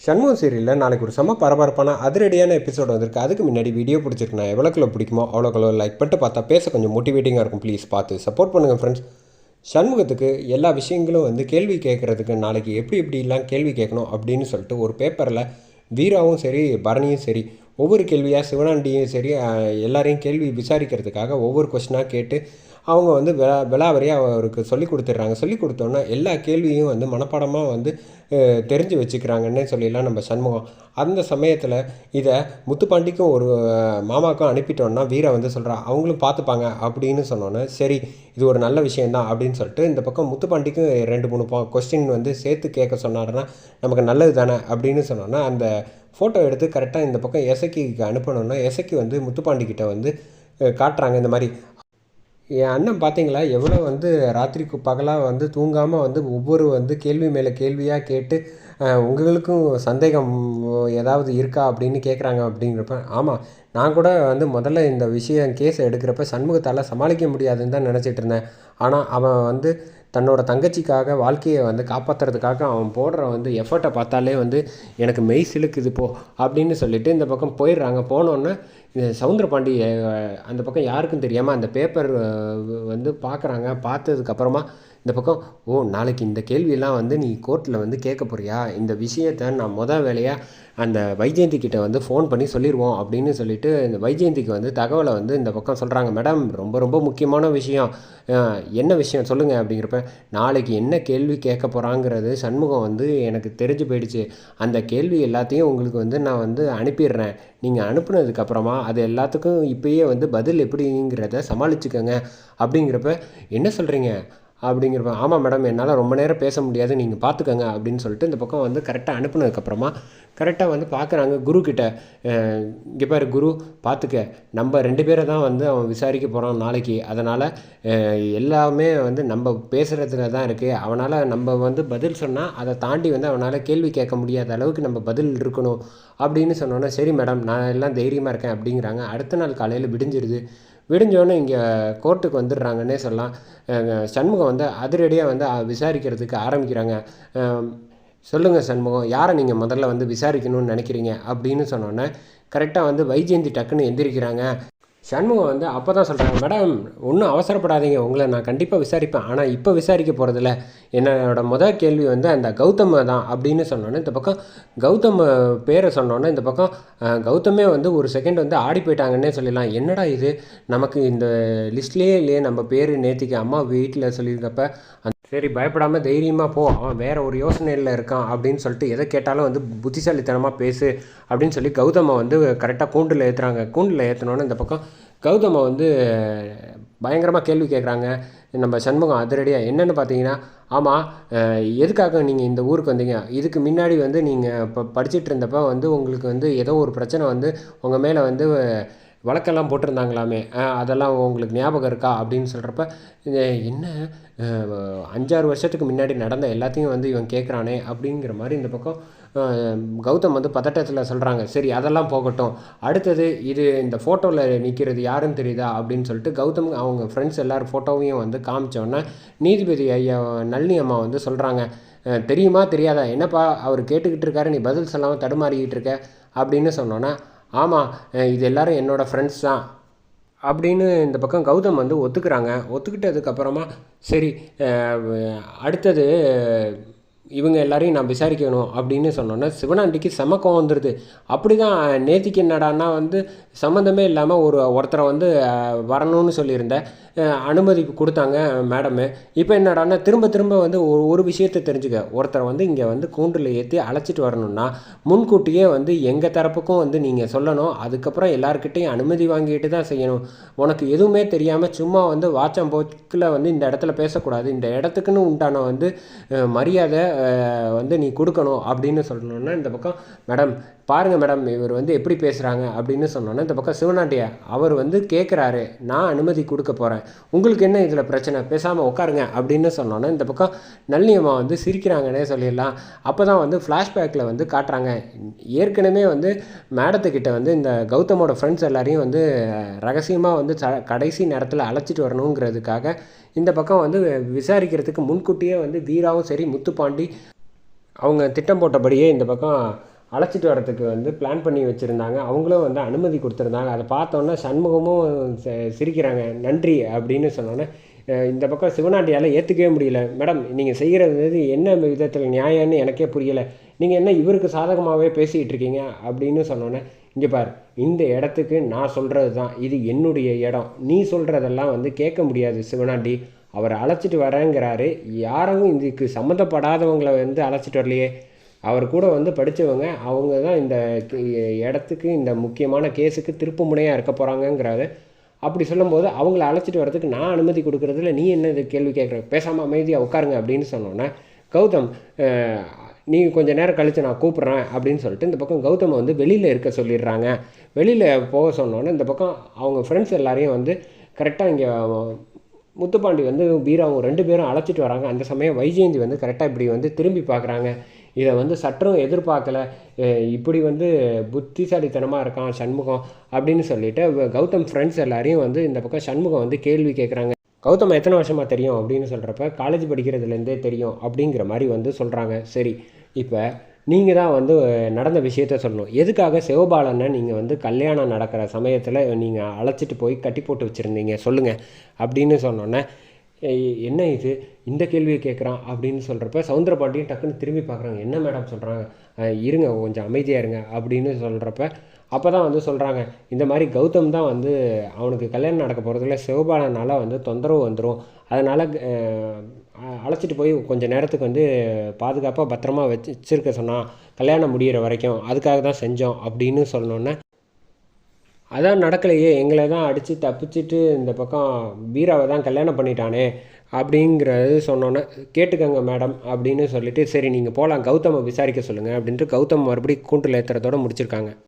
சண்முகம் சீரியலில் நாளைக்கு ஒரு செம்ம பரபரப்பான அதிரடியான எபிசோட் வந்திருக்கு. அதுக்கு முன்னாடி வீடியோ பிடிச்சிருக்கேன் நான் எவ்வளோக்குள்ள பிடிக்குமோ அவ்வளோக்குள்ள லைக் பண்ணிட்டு பார்த்தா பேச கொஞ்சம் மோட்டிவேட்டிங்காக இருக்கும். ப்ளீஸ் பார்த்து சப்போர்ட் பண்ணுங்கள் ஃப்ரெண்ட்ஸ் சண்முகத்துக்கு எல்லா விஷயங்களும் வந்து கேள்வி கேட்குறதுக்கு நாளைக்கு எப்படி எப்படிலாம் கேள்வி கேட்கணும் அப்படின்னு சொல்லிட்டு ஒரு பேப்பரில் வீராவும் சரி பரணியும் சரி ஒவ்வொரு கேள்வியாக சிவனாண்டியும் சரி எல்லாரையும் கேள்வி விசாரிக்கிறதுக்காக ஒவ்வொரு கொஸ்டினாக கேட்டு அவங்க வந்து விழா விழாவறியாக அவருக்கு சொல்லி கொடுத்துட்றாங்க. சொல்லி கொடுத்தோன்னா எல்லா கேள்வியும் வந்து மனப்பாடமாக வந்து தெரிஞ்சு வச்சுக்கிறாங்கன்னே சொல்லிடலாம் நம்ம சண்முகம். அந்த சமயத்தில் இதை முத்துப்பாண்டிக்கும் ஒரு மாமாக்கும் மாமாவுக்கும் அனுப்பிட்டோன்னா வீரை வந்து சொல்கிறா அவங்களும் பார்த்துப்பாங்க அப்படின்னு சொன்னோன்னே சரி இது ஒரு நல்ல விஷயந்தான் அப்படின்னு சொல்லிட்டு இந்த பக்கம் முத்துப்பாண்டிக்கும் ரெண்டு மூணு கொஸ்டின் வந்து சேர்த்து கேட்க சொன்னாருன்னா நமக்கு நல்லது தானே அப்படின்னு சொன்னோன்னா அந்த ஃபோட்டோ எடுத்து கரெக்டாக இந்த பக்கம் எசக்கிக்கு அனுப்பணுன்னா எசக்கி வந்து முத்துப்பாண்டி கிட்ட வந்து காட்டுறாங்க இந்த மாதிரி. என் அண்ணன் பார்த்தீங்களா? எவ்வளோ வந்து ராத்திரிக்கு பகலாக வந்து தூங்காமல் வந்து ஒவ்வொரு வந்து கேள்வி மேலே கேள்வியாக கேட்டு உங்களுக்கும் சந்தேகம் ஏதாவது இருக்கா அப்படின்னு கேட்குறாங்க அப்படிங்கிறப்ப ஆமாம் நான் கூட வந்து முதல்ல இந்த விஷயம் கேஸ் எடுக்கிறப்ப சண்முகத்தால் சமாளிக்க முடியாதுன்னு தான் நினச்சிட்டு இருந்தேன். ஆனால் அவன் வந்து தன்னோட தங்கச்சிக்காக வாழ்க்கையை வந்து காப்பாற்றுறதுக்காக அவன் போடுற வந்து எஃபர்ட்டை பார்த்தாலே வந்து எனக்கு மெய் சிலுக்குது போ அப்படின்னு சொல்லிட்டு இந்த பக்கம் போயிடுறாங்க. போனோன்னே இந்த சவுந்தரபாண்டி அந்த பக்கம் யாருக்கும் தெரியாமல் அந்த பேப்பர் வந்து பார்க்குறாங்க. பார்த்ததுக்கப்புறமா இந்த பக்கம் ஓ நாளைக்கு இந்த கேள்வியெல்லாம் வந்து நீ கோர்ட்டில் வந்து கேட்க போறியா? இந்த விஷயத்த நான் மொதல் வேலையாக அந்த வைஜெயந்தி கிட்ட வந்து ஃபோன் பண்ணி சொல்லிடுவோம் அப்படின்னு சொல்லிட்டு இந்த வைஜெயந்திக்கு வந்து தகவலை வந்து இந்த பக்கம் சொல்கிறாங்க மேடம் ரொம்ப ரொம்ப முக்கியமான விஷயம். என்ன விஷயம்? சொல்லுங்கள் அப்படிங்கிறப்ப நாளைக்கு என்ன கேள்வி கேட்க போகிறாங்கிறது சண்முகம் வந்து எனக்கு தெரிஞ்சு போயிடுச்சு. அந்த கேள்வி எல்லாத்தையும் உங்களுக்கு வந்து நான் வந்து அனுப்பிடுறேன். நீங்கள் அனுப்புனதுக்கப்புறமா அது எல்லாத்துக்கும் இப்பயே வந்து பதில் எப்படிங்கிறத சமாளிச்சுக்கோங்க அப்படிங்கிறப்ப என்ன சொல்கிறீங்க அப்படிங்கிறப்ப ஆமாம் மேடம் என்னால் ரொம்ப நேரம் பேச முடியாது நீங்கள் பார்த்துக்கங்க அப்படின்னு சொல்லிட்டு இந்த பக்கம் வந்து கரெக்டாக அனுப்புனதுக்கப்புறமா கரெக்டாக வந்து பார்க்குறாங்க குரு கிட்ட. இங்கே பாரு குரு பார்த்துக்க நம்ம ரெண்டு பேரை தான் வந்து அவன் விசாரிக்க போகிறான் நாளைக்கு. அதனால் எல்லாமே வந்து நம்ம பேசுகிறதுல தான் இருக்குது அவனால் நம்ம வந்து பதில் சொன்னால் அதை தாண்டி வந்து அவனால் கேள்வி கேட்க முடியாத அளவுக்கு நம்ம பதில் இருக்கணும் அப்படின்னு சொன்னோன்னே சரி மேடம் நான் எல்லாம் தைரியமாக இருக்கேன் அப்படிங்கிறாங்க. அடுத்த நாள் காலையில் விடிஞ்சிருது. விடிஞ்சோடனே இங்கே கோர்ட்டுக்கு வந்துடுறாங்கன்னே சொல்லலாம். சண்முகம் வந்து அதிரடியாக வந்து விசாரிக்கிறதுக்கு ஆரம்பிக்கிறாங்க. சொல்லுங்கள் சண்முகம் யாரை நீங்கள் முதல்ல வந்து விசாரிக்கணும்னு நினைக்கிறீங்க? அப்படின்னு சொன்னோன்னே கரெக்டாக வந்து வைஜெயந்தி டக்குன்னு எந்திரிக்கிறாங்க. சண்முகம் வந்து அப்போ தான் சொல்கிறாங்க மேடம் ஒன்றும் அவசரப்படாதீங்க. உங்களை நான் கண்டிப்பாக விசாரிப்பேன். ஆனால் இப்போ விசாரிக்க போகிறதில்ல என்னோட முதல் கேள்வி வந்து அந்த கௌதம தான். அப்படின்னு சொன்னோன்னே இந்த பக்கம் கௌதம பேரை சொன்னோன்னே இந்த பக்கம் கௌதமே வந்து ஒரு செகண்ட் வந்து ஆடி போயிட்டாங்கன்னே சொல்லிடலாம். என்னடா இது? நமக்கு இந்த லிஸ்ட்லேயே இல்லையே. நம்ம பேர் நேற்றுக்கு அம்மா வீட்டில் சொல்லியிருக்கப்ப அந்த சரி பயப்படாமல் தைரியமாக போ. அவன் வேறு ஒரு யோசனையில் இருக்கான் அப்படின்னு சொல்லிட்டு எதை கேட்டாலும் வந்து புத்திசாலித்தனமாக பேசு அப்படின்னு சொல்லி கௌதமை வந்து கரெக்டாக கூண்டில் ஏற்றுறாங்க கூண்டில் ஏற்றினோன்னு இந்த பக்கம் கௌதமை வந்து பயங்கரமாக கேள்வி கேட்குறாங்க நம்ம சண்முகம் அதிரடியாக என்னென்னு பார்த்தீங்கன்னா ஆமாம் எதுக்காக நீங்கள் இந்த ஊருக்கு வந்தீங்க? இதுக்கு முன்னாடி வந்து நீங்கள் இப்போ படிச்சுட்டு இருந்தப்போ வந்து உங்களுக்கு வந்து ஏதோ ஒரு பிரச்சனை வந்து உங்கள் மேலே வந்து வழக்கெல்லாம் போட்டிருந்தாங்களாமே. அதெல்லாம் உங்களுக்கு ஞாபகம் இருக்கா? அப்படின்னு சொல்கிறப்ப என்ன அஞ்சாறு வருஷத்துக்கு முன்னாடி நடந்த எல்லாத்தையும் வந்து இவன் கேட்குறானே அப்படிங்கிற மாதிரி இந்த பக்கம் கௌதம் வந்து பதட்டத்தில் சொல்கிறாங்க சரி அதெல்லாம் போகட்டும். அடுத்தது இது இந்த ஃபோட்டோவில் நிற்கிறது யாருன்னு தெரியுதா? அப்படின்னு சொல்லிட்டு கௌதம் அவங்க ஃப்ரெண்ட்ஸ் எல்லோரும் ஃபோட்டோவையும் வந்து காமிச்சோன்னே நீதிபதி ஐயா நளினி அம்மா வந்து சொல்கிறாங்க தெரியுமா தெரியாதா? என்னப்பா அவர் கேட்டுக்கிட்டு இருக்காரு நீ பதில் சொல்லாமல் தடுமாறிக்கிட்டு இருக்க அப்படின்னு சொன்னோன்னா ஆமாம் இது எல்லாரும் என்னோடய ஃப்ரெண்ட்ஸ் தான் அப்படின்னு இந்த பக்கம் கௌதம் வந்து ஒத்துக்கிறாங்க. ஒத்துக்கிட்டதுக்கப்புறமா சரி அடுத்தது இவங்க எல்லாரையும் நான் விசாரிக்கணும் அப்படின்னு சொன்னோன்னே சிவனாண்டிக்கு செம கோவம் வந்துடுது அப்படி தான் நேத்திக்கு என்னடான்னா வந்து சம்மந்தமே இல்லாமல் ஒரு ஒருத்தரை வந்து வரணும்னு சொல்லியிருந்தேன். அனுமதி கொடுத்தாங்க மேடமு இப்போ என்னடான்னா திரும்ப திரும்ப வந்து ஒரு ஒரு விஷயத்தை தெரிஞ்சுக்க. ஒருத்தரை வந்து இங்கே வந்து கூண்டில் ஏற்றி அழைச்சிட்டு வரணும்னா முன்கூட்டியே வந்து எங்கள் தரப்புக்கும் வந்து நீங்கள் சொல்லணும். அதுக்கப்புறம் எல்லாருக்கிட்டையும் அனுமதி வாங்கிட்டு தான் செய்யணும். உனக்கு எதுவுமே தெரியாமல் சும்மா வந்து வாட்சம் போக்கில் வந்து இந்த இடத்துல பேசக்கூடாது. இந்த இடத்துக்குன்னு உண்டான வந்து மரியாதை வந்து நீ கொடுக்கணும் அப்படின்னு சொல்லணுன்னா இந்த பக்கம் மேடம் பாருங்கள் மேடம் இவர் வந்து எப்படி பேசுகிறாங்க அப்படின்னு சொன்னோன்னா இந்த பக்கம் சிவனாண்டியா அவர் வந்து கேட்குறாரு நான் அனுமதி கொடுக்க போகிறேன் உங்களுக்கு என்ன இதில் பிரச்சனை? பேசாமல் உட்காருங்க அப்படின்னு சொன்னோன்னே இந்த பக்கம் நல்லியம்மா வந்து சிரிக்கிறாங்கன்னே சொல்லிடலாம். அப்போ தான் வந்து ஃப்ளாஷ்பேக்கில் வந்து காட்டுறாங்க. ஏற்கனவே வந்து மேடத்துக்கிட்ட வந்து இந்த கௌதமோட ஃப்ரெண்ட்ஸ் எல்லாரையும் வந்து ரகசியமாக வந்து ச கடைசி நேரத்தில் அழைச்சிட்டு வரணுங்கிறதுக்காக இந்த பக்கம் வந்து விசாரிக்கிறதுக்கு முன்கூட்டியே வந்து வீராவும் சரி முத்துப்பாண்டி அவங்க திட்டம் போட்டபடியே இந்த பக்கம் அழைச்சிட்டு வரத்துக்கு வந்து பிளான் பண்ணி வச்சுருந்தாங்க. அவங்களும் வந்து அனுமதி கொடுத்துருந்தாங்க. அதை பார்த்தோன்னே சண்முகமும் சிரிக்கிறாங்க. நன்றி அப்படின்னு சொன்னோன்னே இந்த பக்கம் சிவனாண்டியால் ஏற்றுக்கவே முடியல. மேடம் நீங்கள் செய்கிறது என்ன விதத்தில் நியாயம்னு எனக்கே புரியலை. நீங்கள் என்ன இவருக்கு சாதகமாகவே பேசிகிட்டு இருக்கீங்க? அப்படின்னு சொன்னோன்னே இங்கே பார் இந்த இடத்துக்கு நான் சொல்கிறது தான். இது என்னுடைய இடம். நீ சொல்கிறதெல்லாம் வந்து கேட்க முடியாது சிவனாண்டி. அவர் அழைச்சிட்டு வரேங்கிறாரு. யாரும் இதுக்கு சம்மந்தப்படாதவங்களை வந்து அழைச்சிட்டு வரலையே. அவர் கூட வந்து படித்தவங்க அவங்க தான் இந்த இடத்துக்கு இந்த முக்கியமான கேஸுக்கு திருப்பு முனையாக இருக்க போகிறாங்கங்கிறத அப்படி சொல்லும்போது அவங்கள அழைச்சிட்டு வரதுக்கு நான் அனுமதி கொடுக்குறதுல நீ என்ன இது கேள்வி கேட்குற? பேசாமல் அமைதியாக உட்காருங்க அப்படின்னு சொன்னோன்னே கௌதம் நீ கொஞ்சம் நேரம் கழித்து நான் கூப்பிட்றேன் அப்படின்னு சொல்லிட்டு இந்த பக்கம் கௌதமை வந்து வெளியில் இருக்க சொல்லிடுறாங்க. வெளியில் போக சொன்னோன்னே இந்த பக்கம் அவங்க ஃப்ரெண்ட்ஸ் எல்லாரையும் வந்து கரெக்டாக இங்கே முத்துப்பாண்டி வந்து வீராவும் ரெண்டு பேரும் அழைச்சிட்டு வராங்க. அந்த சமயம் வைஜெயந்தி வந்து கரெக்டாக இப்படி வந்து திரும்பி பார்க்குறாங்க. இதை வந்து சற்றும் எதிர்பார்க்கல. இப்படி வந்து புத்திசாலித்தனமாக இருக்கான் சண்முகம் அப்படின்னு சொல்லிட்டு கௌதம் ஃப்ரெண்ட்ஸ் எல்லாரையும் வந்து இந்த பக்கம் சண்முகம் வந்து கேள்வி கேட்குறாங்க கௌதம் எத்தனை வருஷமாக தெரியும் அப்படின்னு சொல்கிறப்ப காலேஜ் படிக்கிறதுலேருந்தே தெரியும் அப்படிங்கிற மாதிரி வந்து சொல்கிறாங்க சரி இப்போ நீங்கள் தான் வந்து நடந்த விஷயத்த சொல்லணும். எதுக்காக சிவபாலனை நீங்கள் வந்து கல்யாணம் நடக்கிற சமயத்தில் நீங்கள் அழைச்சிட்டு போய் கட்டி போட்டு வச்சுருந்தீங்க? சொல்லுங்கள் அப்படின்னு சொன்னோன்னே என்ன இது? இந்த கேள்வியை கேட்குறான் அப்படின்னு சொல்கிறப்ப சவுந்தரபாண்டியும் டக்குன்னு திரும்பி பார்க்குறாங்க. என்ன மேடம் சொல்கிறாங்க இருங்க கொஞ்சம் அமைதியாக இருங்க அப்படின்னு சொல்கிறப்ப அப்போ தான் வந்து சொல்கிறாங்க இந்த மாதிரி கௌதம் தான் வந்து அவனுக்கு கல்யாணம் நடக்க போகிறதுல சிவபாலனால் வந்து தொந்தரவு வந்துடும் அதனால் அழைச்சிட்டு போய் கொஞ்ச நேரத்துக்கு வந்து பாதுகாப்பாக பத்திரமா வச்சு வச்சுருக்க சொன்னான். கல்யாணம் முடிகிற வரைக்கும் அதுக்காக தான் செஞ்சோம் அப்படின்னு சொன்னோன்னே அதான் நடக்கலையே. எங்களை தான் அடித்து தப்பிச்சிட்டு இந்த பக்கம் பீராவை தான் கல்யாணம் பண்ணிட்டானே அப்படிங்கிறது சொன்னோன்னே கேட்டுக்கங்க மேடம் அப்படின்னு சொல்லிட்டு சரி நீங்கள் போகலாம் கௌதமை விசாரிக்க சொல்லுங்கள் அப்படின்ட்டு கௌதம் மறுபடியும் கூண்டில் ஏற்றுறதோட முடிச்சிருக்காங்க.